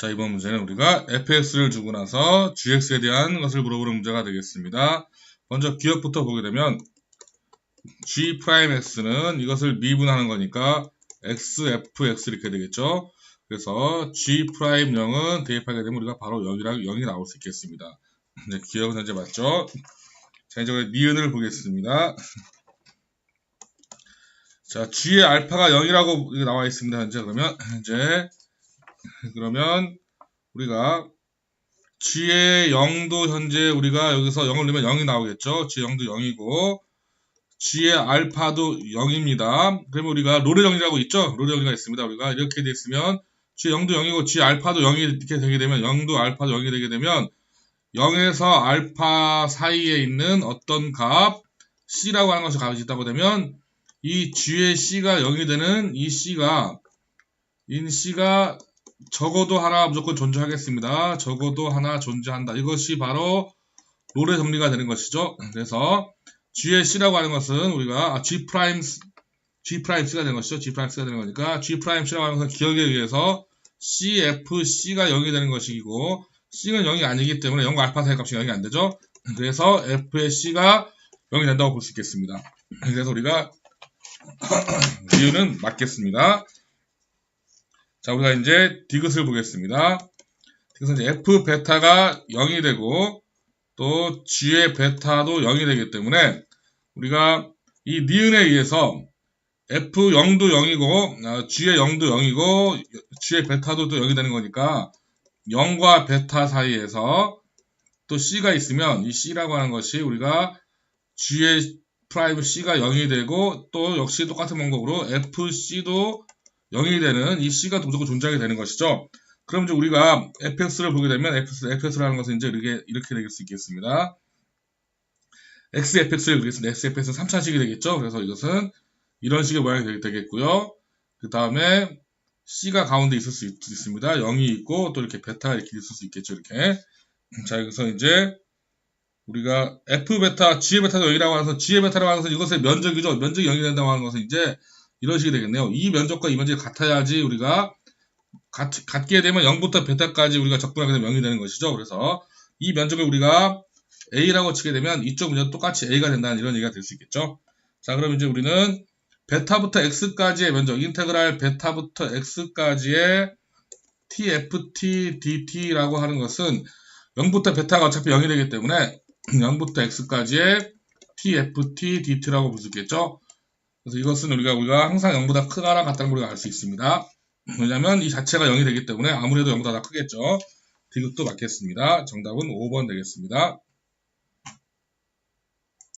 자, 이번 문제는 우리가 fx를 주고 나서 gx에 대한 것을 물어보는 문제가 되겠습니다. 먼저 기억부터 보게 되면 g'x는 이것을 미분하는 거니까 xfx 이렇게 되겠죠. 그래서 g'0은 대입하게 되면 우리가 바로 0이랑 0이 나올 수 있겠습니다. 이제 기억은 현재 맞죠? 자, 이제 니은을 보겠습니다. 자, g의 알파가 0이라고 나와 있습니다. 현재 그러면 이제 그러면 우리가 g의 0도 현재 우리가 여기서 0을 넣으면 0이 나오겠죠. g 0도 0이고 g의 알파도 0입니다. 그러면 우리가 롤의 0이라고 있죠. 롤의 0이가 있습니다. 우리가 이렇게 돼 있으면 g 0도 0이고 g 알파도 0이 이렇게 되게 되면 0도 알파도 0이 되게 되면 0에서 알파 사이에 있는 어떤 값 c라고 하는 것이 값이 있다고 되면 이 g의 c가 0이 되는 이 c가 인 c가 적어도 하나 무조건 존재하겠습니다. 적어도 하나 존재한다. 이것이 바로 롤의 정리가 되는 것이죠. 그래서 G의 C라고 하는 것은 우리가 아, G 프라임 G 프라임 C가 되는 것이죠. G 프라임 C가 되는 거니까 G 프라임 C라고 하는 것은 기억에 의해서 CFC가 0이 되는 것이고 C는 0이 아니기 때문에 0과 알파 사이 값이 0이 안 되죠. 그래서 F의 C가 0이 된다고 볼 수 있겠습니다. 그래서 우리가 이유는 맞겠습니다. 자, 우리가 이제 디귿을 보겠습니다. 그래서 이제 F 베타가 0이 되고 또 G의 베타도 0이 되기 때문에 우리가 이 니은에 의해서 F0도 0이고 G의 0도 0이고 G의 베타도 또 0이 되는 거니까 0과 베타 사이에서 또 C가 있으면 이 C라고 하는 것이 우리가 G의 프라임 C가 0이 되고 또 역시 똑같은 방법으로 FC도 0이 되는 이 C가 무조건 존재하게 되는 것이죠. 그럼 이제 우리가 fx를 보게 되면 fx, fx라는 것은 이제 이렇게, 이렇게 될 수 있겠습니다. xfx를 보겠습니다. xfx는 3차식이 되겠죠. 그래서 이것은 이런 식의 모양이 되겠고요. 그 다음에 c가 가운데 있을 수 있, 습니다 0이 있고 또 이렇게 베타가 이렇게 있을 수 있겠죠. 이렇게. 자, 여기서 이제 우리가 f 베타, g의 베타도 0이라고 하면서 g의 베타라고 것은 이것의 면적이죠. 면적이 0이 된다고 하는 것은 이제 이런 식이 되겠네요. 이 면적과 이 면적이 같아야지 우리가 같, 같게 되면 0부터 베타까지 우리가 적분하게 되면 0이 되는 것이죠. 그래서 이 면적을 우리가 A라고 치게 되면 이쪽 면적 똑같이 A가 된다는 이런 얘기가 될 수 있겠죠. 자, 그럼 이제 우리는 베타부터 X까지의 면적, 인테그랄 베타부터 X까지의 TFT DT라고 하는 것은 0부터 베타가 어차피 0이 되기 때문에 0부터 X까지의 TFT DT라고 볼 수 있겠죠. 그래서 이것은 우리가 우리가 항상 0보다 크거나 같다는 걸 우리가 알 수 있습니다. 왜냐하면 이 자체가 0이 되기 때문에 아무래도 0보다 다 크겠죠. 디귿도 맞겠습니다. 정답은 5번 되겠습니다.